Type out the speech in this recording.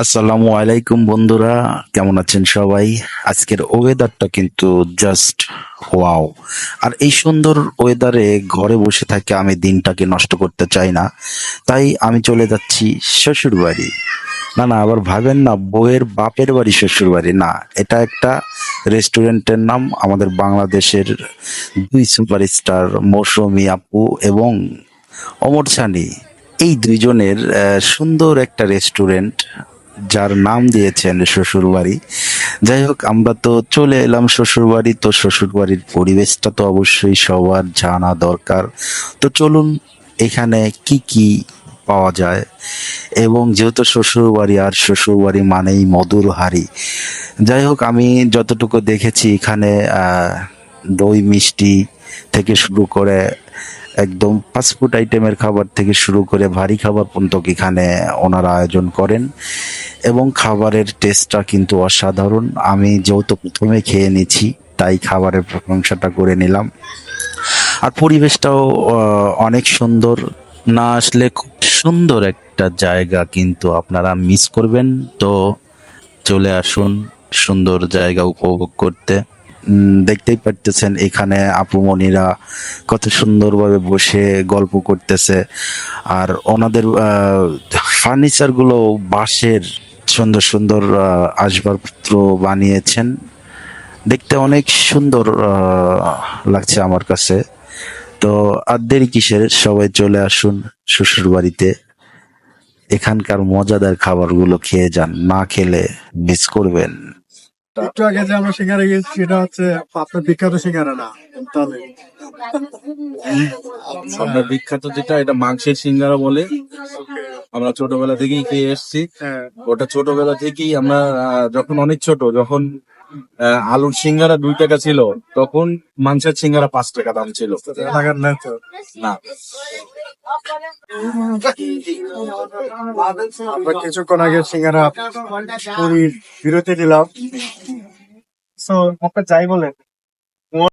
আসসালামু আলাইকুম বন্ধুরা, কেমন আছেন সবাই? আজকের ওয়েদারটা কিন্তু জাস্ট ওয়াও আর এই সুন্দর ওয়েদারে ঘরে বসে থাকে আমি দিনটাকে নষ্ট করতে চাই না। তাই আমি চলে যাচ্ছি শ্বশুর বাড়ি না না, আবার ভাবেন না, বউয়ের বাপের বাড়ি শ্বশুর বাড়ি না, এটা একটা রেস্টুরেন্টের নাম, আমাদের বাংলাদেশের দুই সুপারস্টার মৌসুমী আপু এবং অমর সানি। এই দুইজনের সুন্দর একটা রেস্টুরেন্ট যার নাম দিয়েছেন শ্বশুর বাড়ি যাই হোক, আমরা তো চলে এলাম শ্বশুর বাড়ি তো শ্বশুর বাড়ির পরিবেশটা তো অবশ্যই সবার জানা দরকার। তো চলুন, এখানে কি কি পাওয়া যায়? এবং যেহেতু শ্বশুর বাড়ি আর শ্বশুর বাড়ি মানেই মধুর হাড়ি। যাই হোক, আমি যতটুকু দেখেছি এখানে দই মিষ্টি থেকে শুরু করে একদম ফাস্টফুড আইটেমের খাবার থেকে শুরু করে ভারী খাবার পর্যন্ত এখানে ওনারা আয়োজন করেন। এবং খাবারের টেস্টটা কিন্তু অসাধারণ। আমি যেহেতু প্রথমে খেয়ে নিচ্ছি তাই খাবারের প্রশংসাটা করে নিলাম। আর পরিবেশটাও অনেক সুন্দর। না আসলে খুব সুন্দর একটা জায়গা কিন্তু আপনারা মিস করবেন। তো চলে আসুন সুন্দর জায়গা উপভোগ করতে। দেখতেই পারতেছেন এখানে আপুমনিরা কত সুন্দরভাবে বসে গল্প করতেছে। আর ওনাদের ফার্নিচারগুলো বাঁশের সুন্দর সুন্দর আসবাবপত্র বানিয়েছেন। দেখতে অনেক সুন্দর লাগছে আমার কাছে। তো আর দেরি কিসের? সবাই চলে আসুন শ্বশুর বাড়িতে। এখানকার মজাদার খাবারগুলো খেয়ে যান না খেলে মিস করবেন। একটু আগে যে আমরা সিঙ্গারা গেছি সেটা হচ্ছে আপনার বিখ্যাত সিঙ্গারা না তাহলে আমরা বিখ্যাত যেটা এটা মাংসের সিঙ্গারা বলে। আমরা ছোটবেলা থেকেই খেয়ে এসেছি। হ্যাঁ। ওটা ছোটবেলা থেকেই আমরা আহ, যখন অনেক ছোট যখন আহ, আলুর সিঙ্গারা দুই টাকা ছিল তখন মাংসের সিঙ্গারা পাঁচ টাকা দাম ছিল। না তো। না। আমরা কিছুক্ষণ আগে সিঙ্গারা পুরীর বিরতি দিলাম তো আপনার যাই বলেন।